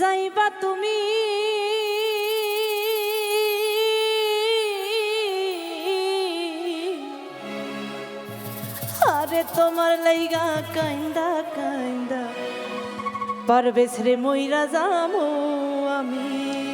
যাইবা তুমি। আরে তোমার লাইগা কাইন্দা কাইন্দা পারবে রে মইরা যামো আমি।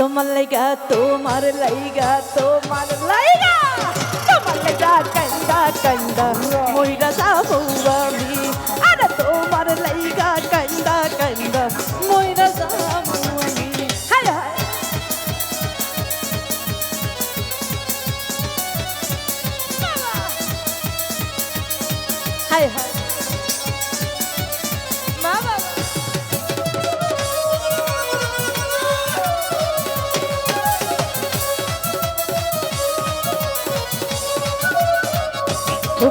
তোমার লাইগা তোমার লাইগা তোমার লাইগা। তোমার লাইগা কান্দা কান্দা মইরা যাব আমি। আরে তোমার লাইগা কান্দা কান্দা মইরা যাব আমি। হায় হায় হায় হায়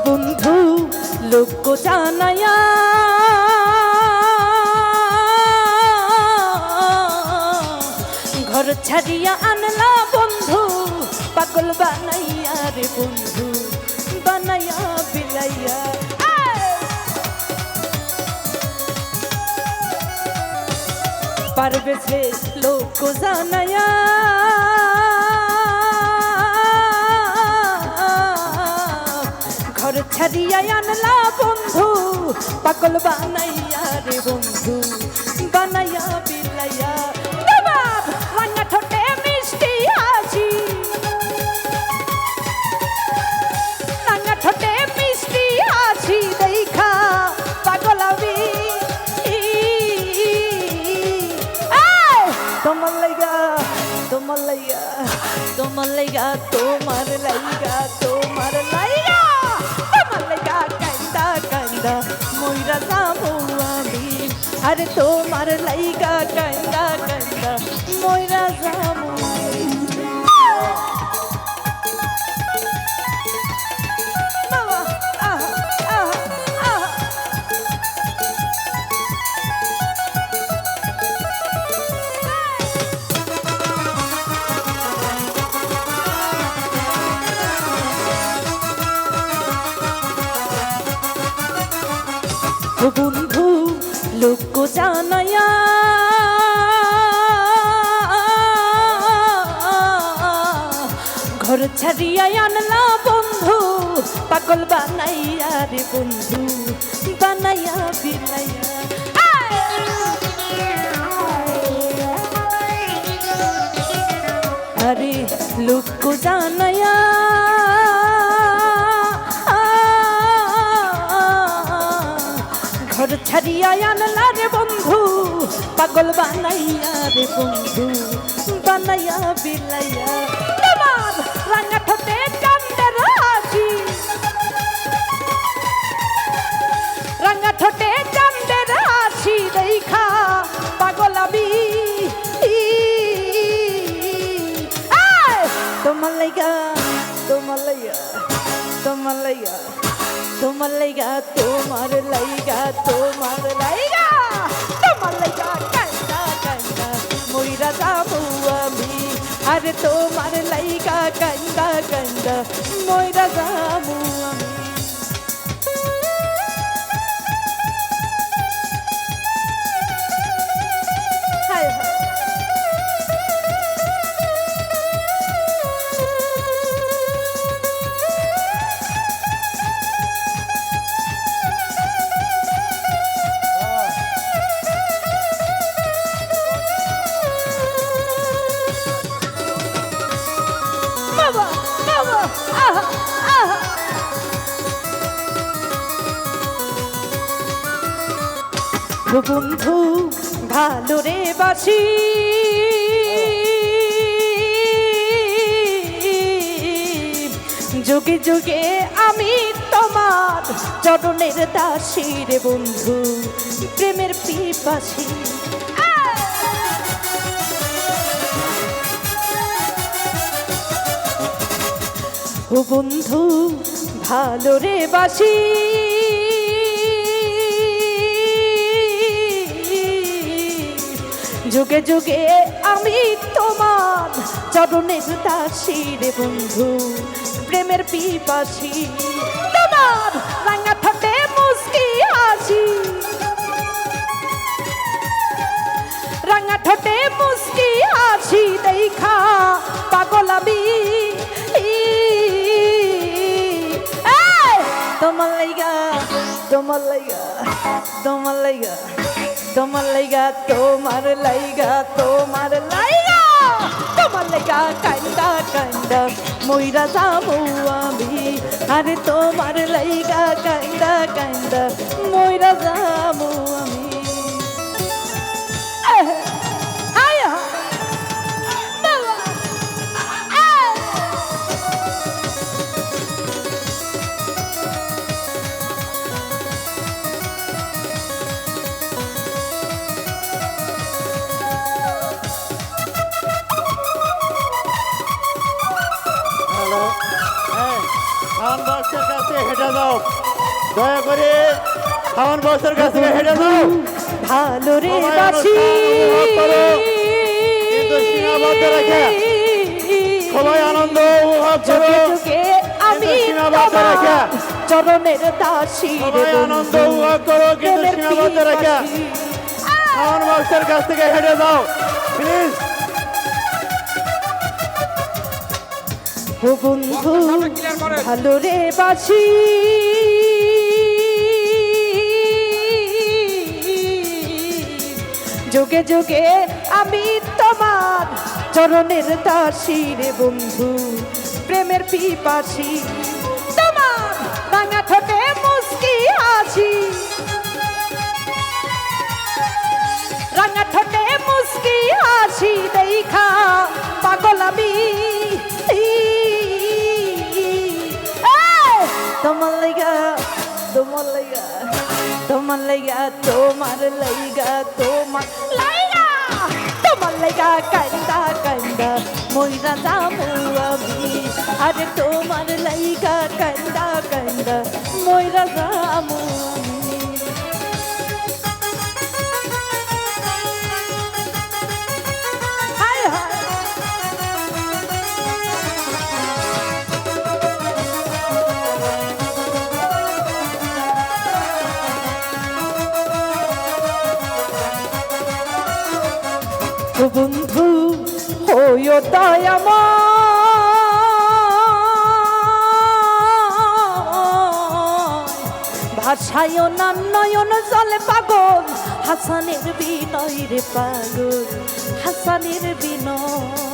বন্ধু, লোক জানায়া। ঘর ছাড়িয়া আনলা বন্ধু, পাগল বানাইয়া রে বন্ধু, বানাইয়া বিলাইয়া পারবে সে লোক জানায়া। ছাড়িয়া আনলা বন্ধু পাগল বানাইয়া রে বন্ধু। আরে তোমার লাইগা কান্দা কান্দা মইরা যাব। বাবা লোক জানায়া। ঘর ছাড়িয়া আনলা বন্ধু, পাগল বানাইয়া রে বন্ধু, বানাইয়া বিলাইয়া আরে লোক জানায়া। ঘর ছাড়িয়া আনলা রে বন্ধু, পাগল বানাইয়া রে বন্ধু, বানাইয়া বিলাইয়া। তোমার রাঙা ঠোঁটে চান্দের হাসি রাঙা ঠোঁটে চান্দের হাসি দেখা পাগল আমি। তোমার লাইগা তোমার লাইগা তোমার লাইগা। তোমার লাইগা তোমার লাইগা তোমার লাইগা। তোমার লাইগা কান্দা কান্দা মইরা যাব আমি। আরে তোমার লাইগা কান্দা কান্দা মইরা যাব আমি। বন্ধু, ভালো রে বাসি। যুগে যুগে আমি তোমার চরণের দাসী রে বন্ধু, প্রেমের পিপাসী। ও বন্ধু, ভালো রে বাসি। যুগে যুগে আমি তোমার চরণের দাসী রে বন্ধু, প্রেমের পিপাসী। তোমার রাঙা ঠোঁটে মুস্কি হাসি। রাঙা ঠোঁটে মুস্কি হাসি দেখা পাগলামি। তোমার লাইগা তোমার লাইগা তোমার লাইগা। তোমার লাইগা তোমার লাইগা তোমার লাইগা। তোমার লাইগা কান্দা কান্দা মইরা যাব আমি। আরে তোমার লাইগা কান্দা কান্দা মইরা যাব হ্যাঁ কাছে হেঁটে দয়া করে কাছ থেকে হেঁটে দাও ভালো রে বাসি অনুষ্ঠান উপভোগ করো, কিন্তু সীমাবদ্ধ রেখে। সবাই আনন্দ উপভোগ করো যুগে যুগে আমি কিন্তু সীমাবদ্ধ তোমার রেখে। চরণের দাসী সবাই আনন্দ বন্ধু, উপভোগ করো কিন্তু প্রেমের সীমাবদ্ধ রেখে পিপাসী। কাছ থেকে হেঁটে দাও প্লিজ ও বন্ধু, ভালো রে বাসি যোগে যোগে আমি তোমার চরণের দাসী রে বন্ধু, প্রেমের পিপাসী। তোমার রাঙা ঠোঁটে মুস্কি হাসি রাঙা ঠোঁটে মুস্কি হাসি দেখা পাগল আমি। তোমার লাইগা তোমার লাইগা তোমার লাইগা তোমার লাইগা তোমার লাইগা তোমার লাইগা কান্দা কান্দা মইরা যাব আমি। আরে তোমার লাইগা কান্দা কান্দা মইরা যাব বন্ধু, হইও দয়াময় ভাষায় না নয়ন জলে পাগল, হাসানের বিনয় রে পাগল, হাসানের বিনয়।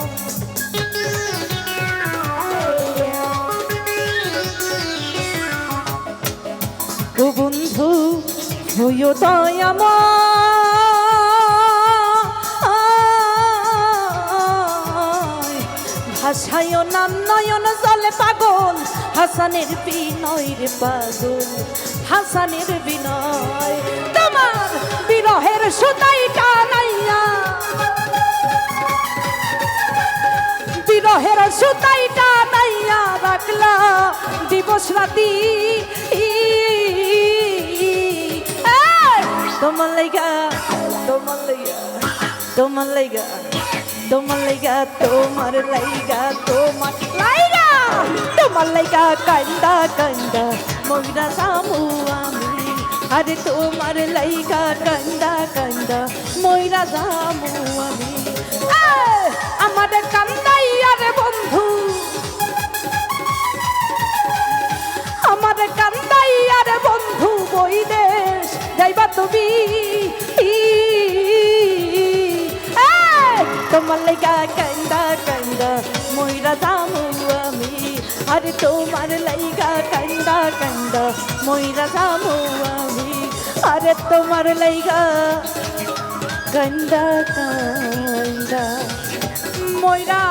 বন্ধু, হইও দয়াময় ভাষায় নাম নয়ন জলে পাগল। হাসানের বিনয় রে পাগল হাসানের বিনয়। তোমার বিরহের সুতাই টানাইয়া বিরহের সুতাই টানাইয়া রাখলা দিবস রাতি। তোমার লাইগা তোমার লাইগা তোমার লাইগা। তোমার লাইগা তোমার লাইগা তোমার লাইগা! তোমার লাইগা কান্দা কান্দা মগরা সামু আমি। আরে তোমার লাইগা কান্দা কান্দা ময়রা সামু আমি। তোমার লাইগা কান্দা কান্দা ময়রা যাব আমি আরে তোমার লাইগা কান্দা কান্দা মইরা